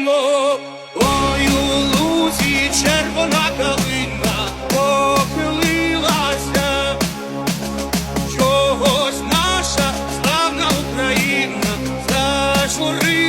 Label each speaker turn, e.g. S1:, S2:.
S1: Ходімо, ой у лузі червона калина похилилася, чогось наша славна Україна зажури.